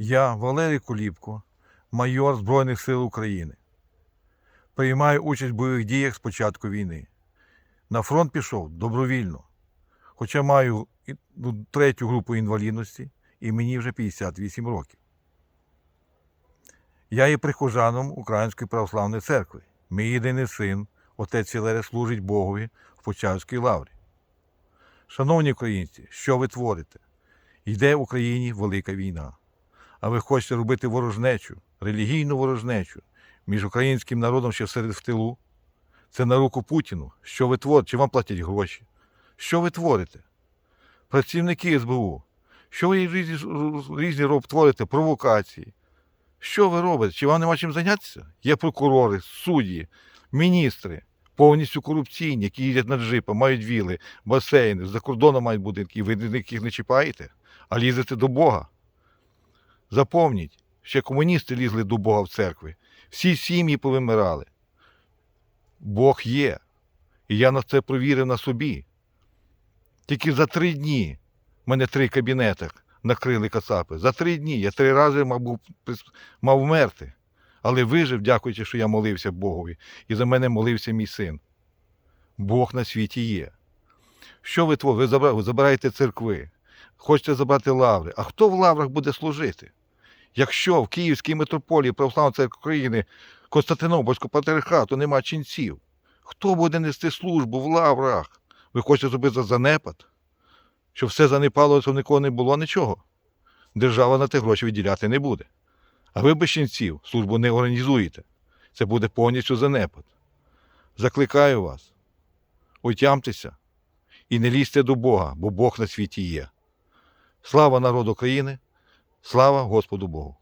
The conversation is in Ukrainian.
Я, Валерій Куліпко, майор Збройних сил України. Приймаю участь в бойових діях з початку війни. На фронт пішов добровільно, хоча маю ну, третю групу інвалідності і мені вже 58 років. Я є прихожаном Української православної церкви. Мій єдиний син, отець Філере, служить Богові в Почаївській лаврі. Шановні українці, що ви творите? Йде в Україні велика війна. А ви хочете робити ворожнечу, релігійну ворожнечу між українським народом ще серед в тилу? Це на руку Путіну. Що ви творите? Чи вам платять гроші? Що ви творите? Працівники СБУ, що ви різні, різні роб творите, провокації? Що ви робите? Чи вам нема чим зайнятися? Є прокурори, судді, міністри, повністю корупційні, які їздять на джипах, мають віли, басейни, за кордоном мають будинки, ви їх не чіпаєте, а лізете до Бога. Запомніть, ще комуністи лізли до Бога в церкви. Всі сім'ї повимирали. Бог є. І я на це провірив на собі. Тільки за три дні в мене три кабінети накрили кацапи. За три дні я три рази мав, мав вмерти. Але вижив, дякуючи, що я молився Богові. І за мене молився мій син. Бог на світі є. Що ви творите? Ви забираєте церкви, хочете забрати лаври. А хто в лаврах буде служити? Якщо в Київській митрополії Православної церкви України Константинопольського патріархату нема ченців, хто буде нести службу в лаврах? Ви хочете зробити за занепад? Щоб все занепало, щоб нікого не було нічого. Держава на те гроші виділяти не буде. А ви без ченців службу не організуєте. Це буде повністю занепад. Закликаю вас, отямтеся і не лізьте до Бога, бо Бог на світі є. Слава народу України, слава Господу Богу!